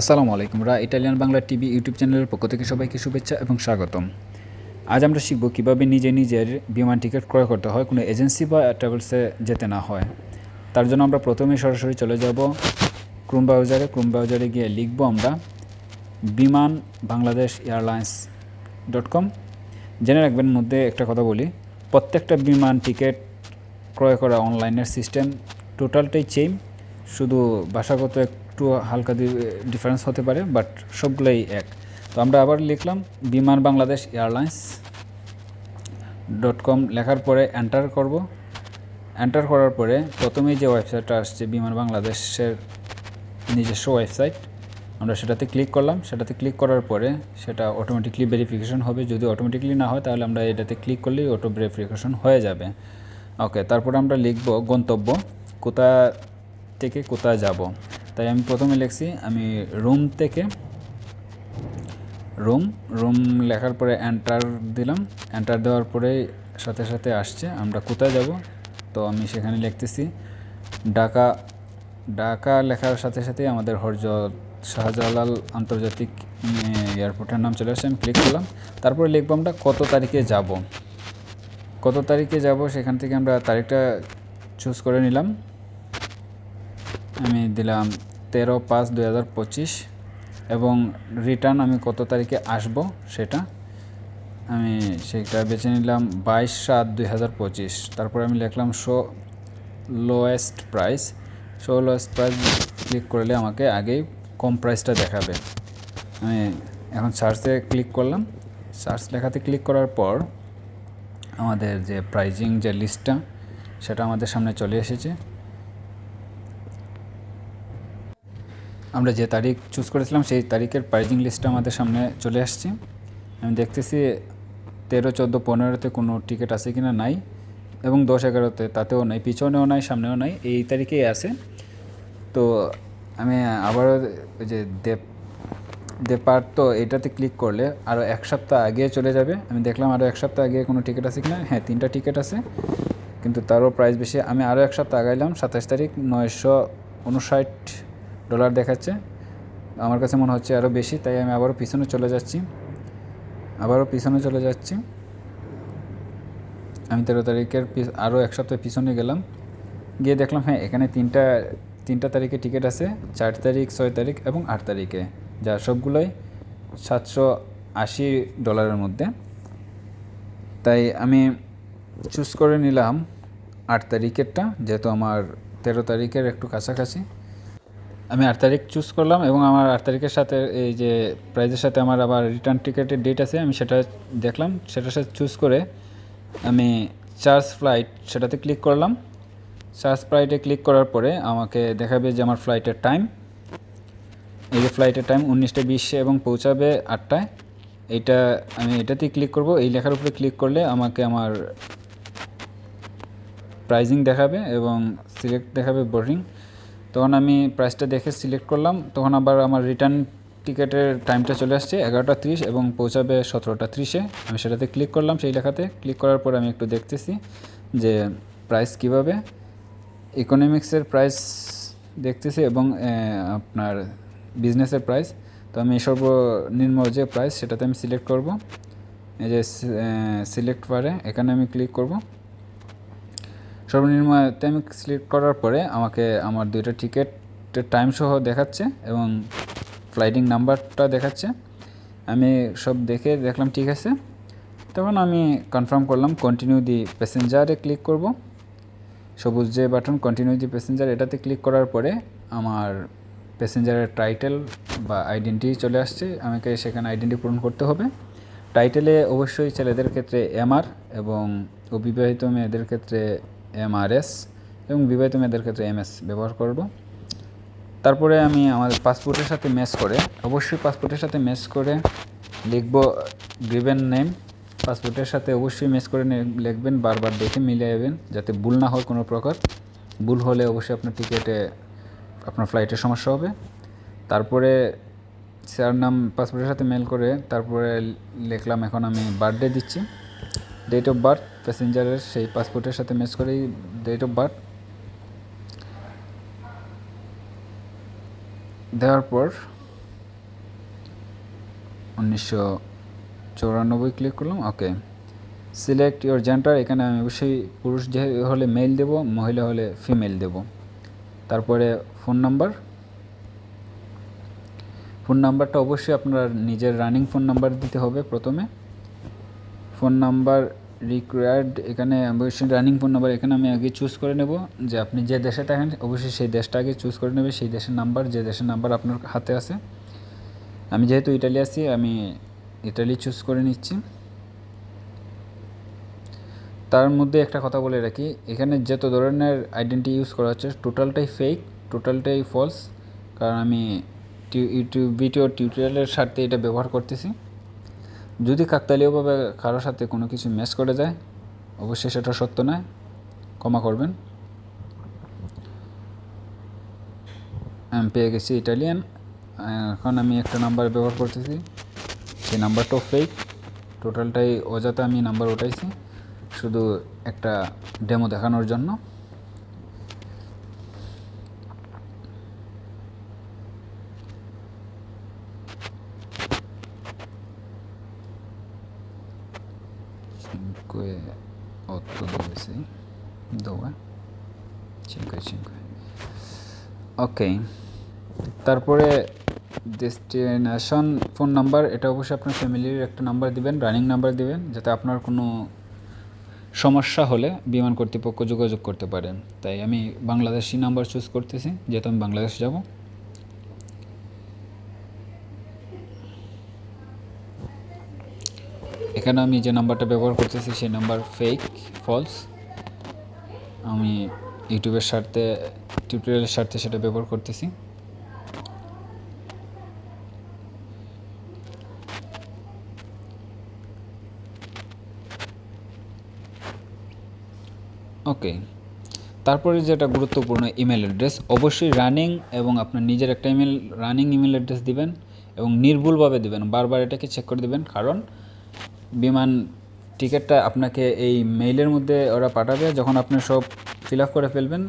আসসালামু আলাইকুম। রা ইটালিয়ান বাংলা টিভি ইউটিউব চ্যানেলের পক্ষ থেকে সবাইকে শুভেচ্ছা এবং স্বাগতম। আজ আমরা শিখব কীভাবে নিজে নিজের বিমান টিকিট ক্রয় করতে হয়, কোনো এজেন্সি বা ট্রাভেলসে যেতে না হয়। তার জন্য আমরা প্রথমেই সরাসরি চলে যাব ক্রুম ব্রাউজারে। ক্রুম ব্রাউজারে গিয়ে লিখব আমরা বিমান বাংলাদেশ এয়ারলাইন্স ডট কম। জেনে রাখবেন মধ্যে একটা কথা বলি, প্রত্যেকটা বিমান টিকিট ক্রয় করা অনলাইনের সিস্টেম টোটালটাই চেম শুধু ভাষাগত একটু হালকা ডিফারেন্স হতে পারে বাট সবগুলোই এক। তো আমরা আবার লিখলাম, বিমান বাংলাদেশ এয়ারলাইন্স ডট কম লেখার পরে এন্টার করব। এন্টার করার পরে প্রথমেই যে ওয়েবসাইটটা আসছে, বিমান বাংলাদেশের নিজস্ব ওয়েবসাইট আমরা সেটাতে ক্লিক করলাম। সেটাতে ক্লিক করার পরে সেটা অটোমেটিকলি ভেরিফিকেশন হবে। যদি অটোমেটিকলি না হয়, তাহলে আমরা এটাতে ক্লিক করলেই অটো ভেরিফিকেশন হয়ে যাবে। ওকে তারপর আমরা লিখব গন্তব্য, কোথা থেকে কোথায় যাব? তাই আমি প্রথমে লিখছি, আমি রুম থেকে রুম রুম লেখার পরে এন্টার দিলাম। এন্টার দেওয়ার পরে সাথে সাথে আসছে, আমরা কোথায় যাব? তো আমি সেখানে লিখতেছি, ঢাকা ঢাকা লেখার সাথে সাথে আমাদের হরজত শাহজালাল আন্তর্জাতিক এয়ারপোর্টের নাম চলে আসছে, আমি ক্লিক করলাম। তারপরে লিখব আমরা কত তারিখে যাব। কত তারিখে যাব, সেখান থেকে আমরা তারিখটা চুজ করে নিলাম। আমি দিলাম তেরো পাঁচ দুই হাজার পঁচিশ এবং রিটার্ন আমি কত তারিখে আসব সেটা আমি সেটা বেছে নিলাম বাইশ সাত দুই হাজার পঁচিশ। তারপরে আমি লিখলাম show lowest price show lowest price click করলে আমাকে আগেই কম প্রাইসটা দেখাবে। আমি এখন সার্চে ক্লিক করলাম। সার্চ লেখাতে ক্লিক করার পর আমাদের যে প্রাইজিং যে লিস্টটা সেটা আমাদের সামনে চলে এসেছে। আমরা যে তারিখ চুজ করেছিলাম, সেই তারিখের প্রাইজিং লিস্টটা আমাদের সামনে চলে আসছে। আমি দেখতেছি তেরো, চোদ্দ, পনেরোতে কোনো টিকিট আছে কি না নাই এবং দশ, এগারোতে তাতেও নাই, পিছনেও নাই, সামনেও নাই, এই তারিখেই আছে। তো আমি আবারও ওই যে দেব, দেপার তো এটাতে ক্লিক করলে আরও এক সপ্তাহ আগে চলে যাবে। আমি দেখলাম আরও এক সপ্তাহ আগে কোনো টিকিট আছে কি না হ্যাঁ তিনটা টিকিট আছে। কিন্তু তারও প্রাইস বেশি, আমি আরও এক সপ্তাহ আগাইলাম, সাতাশ তারিখ, নয়শো উনষাট ডলার দেখাচ্ছে। আমার কাছে মনে হচ্ছে আরও বেশি, তাই আমি আবারও পিছনে চলে যাচ্ছি। আবারও পিছনে চলে যাচ্ছি। আমি তেরো তারিখের আরও এক সপ্তাহ পিছনে গেলাম। গিয়ে দেখলাম হ্যাঁ এখানে তিনটা তিনটা তারিখে টিকিট আছে, চার তারিখ, ছয় তারিখ এবং আট তারিখে, যা সবগুলোই সাতশো আশি ডলারের মধ্যে। তাই আমি চুজ করে নিলাম আট তারিখেরটা, যেহেতু আমার তেরো তারিখের একটু কাছাকাছি। আমি আট তারিখ চুজ করলাম এবং আমার আট তারিখের সাথে এই যে প্রাইজের সাথে আমার আবার রিটার্ন টিকিটের ডেট আছে, আমি সেটা দেখলাম। সেটার সাথে চুজ করে আমি চার্জ ফ্লাইট সেটাতে ক্লিক করলাম। চার্জ ফ্লাইটে ক্লিক করার পরে আমাকে দেখাবে যে আমার ফ্লাইটের টাইম এই যে ফ্লাইটের টাইম উনিশটা বিশে এবং পৌঁছাবে আটটায়। এটা আমি এটাতেই ক্লিক করব। এই লেখার উপরে ক্লিক করলে আমাকে আমার প্রাইজিং দেখাবে এবং সিলেক্ট দেখাবে বোর্ডিং তখন আমি প্রাইসটা দেখে সিলেক্ট করলাম, তখন আবার আমার রিটার্ন টিকিটের টাইমটা চলে আসছে এগারোটা ত্রিশ এবং পৌঁছাবে সতেরোটা ত্রিশে। আমি সেটাতে ক্লিক করলাম সেই লেখাতে। ক্লিক করার পর আমি একটু দেখতেছি যে প্রাইস কীভাবে। ইকোনমিক্সের প্রাইস দেখতেছি এবং আপনার বিজনেসের প্রাইস তো আমি সর্বনিম্ন যে প্রাইস সেটাতে আমি সিলেক্ট করব। এই যে সিলেক্ট পারে এখানে আমি ক্লিক করব। সর্বনিম্নতে আমি সিলেক্ট করার পরে আমাকে আমার দুইটা টিকিটের টাইম সহ দেখাচ্ছে এবং ফ্লাইটিং নাম্বারটা দেখাচ্ছে। আমি সব দেখে দেখলাম, ঠিক আছে। তখন আমি কনফার্ম করলাম কন্টিনিউ দি প্যাসেঞ্জারে ক্লিক করব। সবুজ যে বাটন কন্টিনিউ দি প্যাসেঞ্জার এটাতে ক্লিক করার পরে আমার প্যাসেঞ্জারের টাইটেল বা আইডেন্টি চলে আসছে। আমাকে সেখানে আইডেন্টি পূরণ করতে হবে। টাইটেলে অবশ্যই ছেলেদের ক্ষেত্রে এমআর এবং অবিবাহিত মেয়েদের ক্ষেত্রে এমআরএস এবং বিবাহিত মেয়েদের ক্ষেত্রে এমএস ব্যবহার করব। তারপরে আমি আমার পাসপোর্টের সাথে ম্যাচ করে, অবশ্যই পাসপোর্টের সাথে ম্যাচ করে লিখব গিভেন নেম। পাসপোর্টের সাথে অবশ্যই ম্যাচ করে লিখবেন, বারবার দেখে মিলিয়ে যাবেন যাতে ভুল না হয় কোনো প্রকার। ভুল হলে অবশ্যই আপনার টিকিটে, আপনার ফ্লাইটের সমস্যা হবে। তারপরে স্যার নাম পাসপোর্টের সাথে মেল করে, তারপরে লিখলাম, এখন আমি বার্থডে দিচ্ছি। ডেট অফ বার্থ প্যাসেঞ্জারের সেই পাসপোর্টের সাথে ম্যাচ করেই ডেট অফ বার্থ দেওয়ার পর উনিশশো চৌরানব্বই ক্লিক করলাম ওকে সিলেক্ট ইওর জেন্ডার এখানে আমি অবশ্যই পুরুষ যে হলে মেল দেব, মহিলা হলে ফিমেল দেব। তারপরে ফোন নাম্বার ফোন নাম্বারটা অবশ্যই আপনার নিজের রানিং ফোন নাম্বার দিতে হবে প্রথমে। ফোন নাম্বার রিকোয়ার্ড এখানে অবশ্যই রানিং ফোন নাম্বার এখানে আমি আগে চুজ করে নেব যে আপনি যে দেশে থাকেন, অবশ্যই সেই দেশটা আগে চুজ করে নেবে, সেই দেশের নাম্বার যে দেশের নাম্বার আপনার হাতে আছে। আমি যেহেতু ইটালি আছি, আমি ইটালি চুজ করে নিচ্ছি। তার মধ্যে একটা কথা বলে রাখি, এখানে যত ধরনের আইডেন্টি ইউজ করা হচ্ছে টোটালটাই ফেক টোটালটাই ফলস কারণ আমি ইউটিউব ভিডিও টিউটোরিয়ালের স্বার্থে এটা ব্যবহার করতেছি। যদি কাকতালীয়ভাবে কারোর সাথে কোনো কিছু ম্যাচ করে যায়, অবশ্যই সেটা সত্য নয়। ক্ষমা করবেন। আমি পেয়ে গেছি ইটালিয়ান। এখন আমি একটা নাম্বার ব্যবহার করতেছি। সেই নাম্বারটাও ফেক টোটালটাই অজাতে আমি নাম্বার উঠাইছি। শুধু একটা ডেমো দেখানোর জন্য। Dove? Cinque, cinque. ওকে তারপরে ডেস্টিনেশন ফোন নাম্বার এটা অবশ্যই আপনার ফ্যামিলির একটা নাম্বার দিবেন রানিং নাম্বার দিবেন যাতে আপনার কোনো সমস্যা হলে বিমান কর্তৃপক্ষ যোগাযোগ করতে পারেন তাই আমি বাংলাদেশি নাম্বার চুজ করতেছি যেহেতু আমি বাংলাদেশ যাব এখানে আমি যে নাম্বারটা ব্যবহার করতেছি সেই নাম্বার ফেক ফলস আমি ইউটিউবের স্বার্থে টিউটোরিয়ালের স্বার্থে সেটা ব্যবহার করতেছি। ওকে তারপরে যেটা গুরুত্বপূর্ণ ইমেল অ্যাড্রেস অবশ্যই রানিং এবং আপনার নিজের একটা ইমেল রানিং ইমেল অ্যাড্রেস দিবেন এবং নির্ভুলভাবে দিবেন, বারবার এটাকে চেক করে দিবেন। কারণ বিমান টিকিটটা আপনাকে এই মেইলের মধ্যে ওরা পাঠাবে, যখন আপনি সব ফিল আপ করে ফেলবেন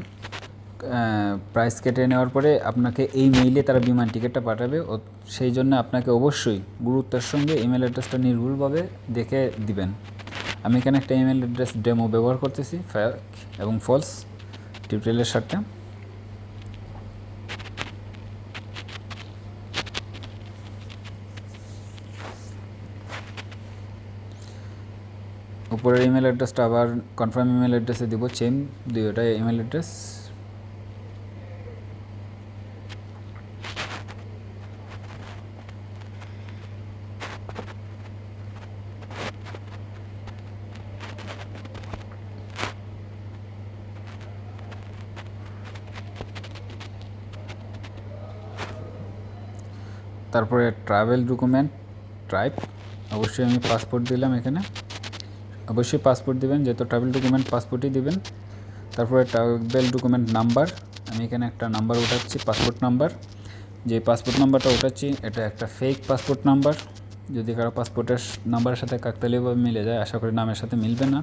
প্রাইস কেটে নেওয়ার পরে আপনাকে এই মেইলে তারা বিমান টিকিটটা পাঠাবে। ও সেই জন্য আপনাকে অবশ্যই গুরুত্বের সঙ্গে ইমেল অ্যাড্রেসটা নির্ভুলভাবে দেখে দিবেন। আমি এখানে একটা ইমেল অ্যাড্রেস ডেমো ব্যবহার করতেছি ফ্যাক এবং ফলস টিউটোরিয়ালের সাথে। উপরের ইমেল অ্যাড্রেসটা আবার কনফার্ম ইমেল অ্যাড্রেসে দিব চেম দুইটা ইমেল অ্যাড্রেস তারপরে ট্রাভেল ডকুমেন্ট টাইপ অবশ্যই আমি পাসপোর্ট দিলাম এখানে। অবশ্যই পাসপোর্ট দিবেন, যেহেতু ট্রাভেল ডকুমেন্ট পাসপোর্টই দিবেন। তারপরে ট্রাভেল ডকুমেন্ট নাম্বার আমি এখানে একটা নাম্বার উঠাচ্ছি পাসপোর্ট নাম্বার যে পাসপোর্ট নাম্বারটা উঠাচ্ছি, এটা একটা ফেক পাসপোর্ট নাম্বার যদি কারও পাসপোর্টের নাম্বারের সাথে কাকতালীয়ভাবে মিলে যায়, আশা করি নামের সাথে মিলবে না।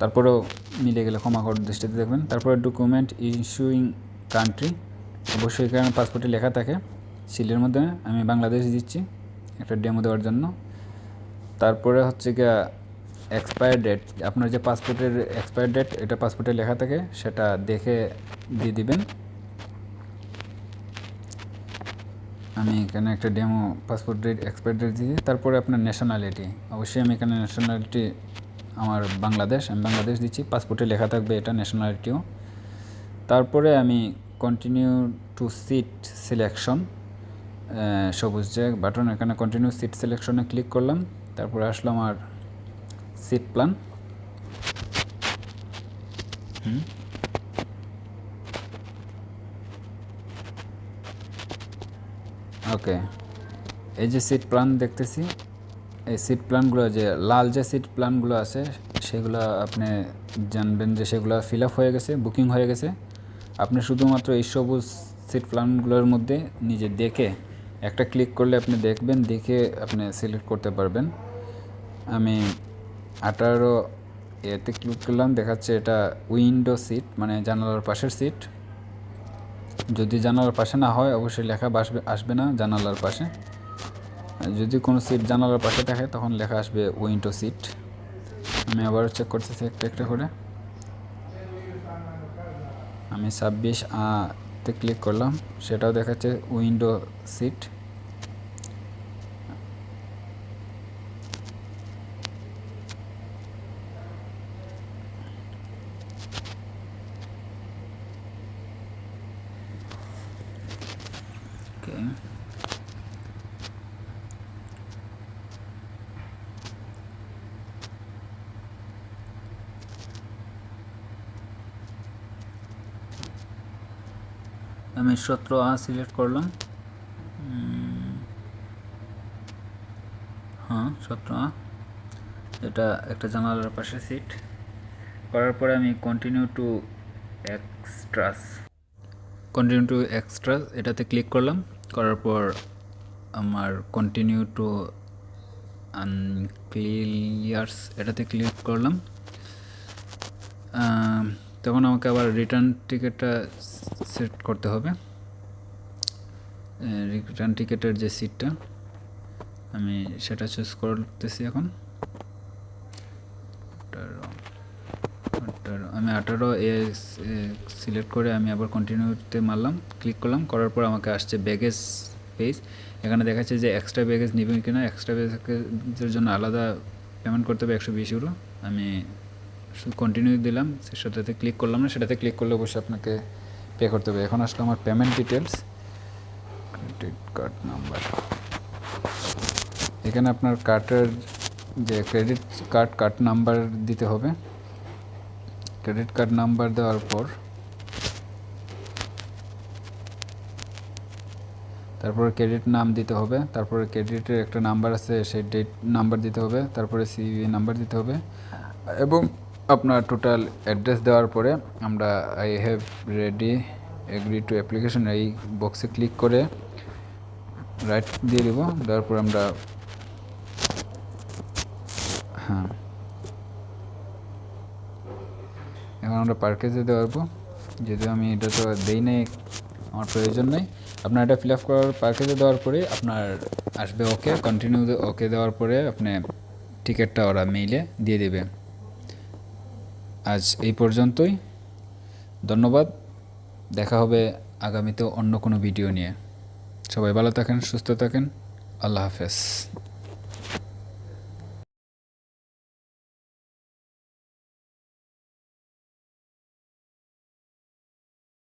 তারপরেও মিলে গেলে ক্ষমা করার দৃষ্টিতে দেখবেন। তারপরে ডকুমেন্ট ইস্যুইং কান্ট্রি অবশ্যই এখানে পাসপোর্টে লেখা থাকে। সিলের মধ্যে আমি বাংলাদেশ দিচ্ছি, একটা ডেমো দেওয়ার জন্য। তারপরে হচ্ছে গিয়া এক্সপায়ার ডেট আপনার যে পাসপোর্টের এক্সপায়ার ডেট এটা পাসপোর্টে লেখা থাকে, সেটা দেখে দিয়ে দিবেন। আমি এখানে একটা demo passport date expire date দিয়ে, তারপরে আপনার ন্যাশনালিটি অবশ্যই আমি এখানে ন্যাশনালিটি আমার বাংলাদেশ, আমি বাংলাদেশ দিচ্ছি পাসপোর্টে লেখা থাকবে এটা ন্যাশনালিটিও তারপরে আমি কন্টিনিউ টু সিট সিলেকশন সবুজ যে বাটন এখানে কন্টিনিউ সিট সিলেকশনে ক্লিক করলাম, তারপরে আসলো আমার সিট প্ল্যান ওকে এই যে সিট প্ল্যান দেখতেছি, এই সিট প্ল্যানগুলো যে লাল যে সিট প্ল্যানগুলো আছে, সেগুলো আপনি জানবেন যে সেগুলো ফিল আপ হয়ে গেছে বুকিং হয়ে গেছে। আপনি শুধুমাত্র এই সবুজ সিট প্ল্যানগুলোর মধ্যে নিজে দেখে একটা ক্লিক করলে আপনি দেখবেন, দেখে আপনি সিলেক্ট করতে পারবেন। আমি আঠারো এতে ক্লিক করলাম, দেখাচ্ছে এটা উইন্ডো সিট মানে জানালার পাশের সিট যদি জানালার পাশে না হয়, অবশ্যই লেখা আসবে আসবে না জানালার পাশে। যদি কোনো সিট জানালার পাশে থাকে, তখন লেখা আসবে উইন্ডো সিট আমি আবার চেক করতেছি একটা একটা করে। আমি ছাব্বিশ তে ক্লিক করলাম, সেটাও দেখাচ্ছে উইন্ডো সিট Okay. আমি সতেরো আ সিলেক্ট করলাম। হ্যাঁ সতেরো আ। এটা একটা জানালার পাশে সিট। করার পরে আমি continue to extras continue to extras এটাতে ক্লিক করলাম। করার পর আমার কন্টিনিউ টু আনক্লিয়ার্স এটাতে ক্লিক করলাম। তখন আমাকে আবার রিটার্ন টিকিটটা সেট করতে হবে। রিটার্ন টিকিটের যে সিটটা আমি সেটা চুজ করতেছি এখন আঠারো আঠারো আমি আঠারো এ সিলেক্ট করে আমি আবার কন্টিনিউতে মারলাম ক্লিক করলাম, করার পর আমাকে আসছে ব্যাগেজ পেজ এখানে দেখাচ্ছে যে এক্সট্রা ব্যাগেজ নেবেন কিনা এক্সট্রা ব্যাগেজের জন্য আলাদা পেমেন্ট করতে হবে একশো বিশ ইউরো আমি কন্টিনিউ দিলাম, সেটাতে ক্লিক করলাম না, সেটাতে ক্লিক করলে অবশ্যই আপনাকে পে করতে হবে। এখন আসলো আমার payment details credit card number এখানে আপনার কার্ডের যে ক্রেডিট কার্ড কার্ড নাম্বার দিতে হবে। ক্রেডিট কার্ড নাম্বার দেওয়ার পর, তারপরে ক্রেডিট নাম দিতে হবে, তারপরে ক্রেডিটের একটা নাম্বার আছে, সেই ডেট নাম্বার দিতে হবে, তারপরে সিভি নাম্বার দিতে হবে, এবং আপনার টোটাল অ্যাড্রেস দেওয়ার পরে আমরা I have ready agree to application এই বক্সে ক্লিক করে রাইট দিয়ে দেবো, দেওয়ার পর আমরা হ্যাঁ এখন আমরা পার্কেজে দেওয়া পারব। যদিও আমি এটা তো দেই নাই, আমার প্রয়োজন নেই। আপনার এটা ফিল আপ করার পার্কেজে দেওয়ার পরে আপনার আসবে ওকে কন্টিনিউ ওকে দেওয়ার পরে আপনি টিকিটটা ওরা মেইলে দিয়ে দেবে। আজ এই পর্যন্তই। ধন্যবাদ। দেখা হবে আগামীতে অন্য কোনো ভিডিও নিয়ে। সবাই ভালো থাকেন, সুস্থ থাকেন। আল্লাহ হাফেজ।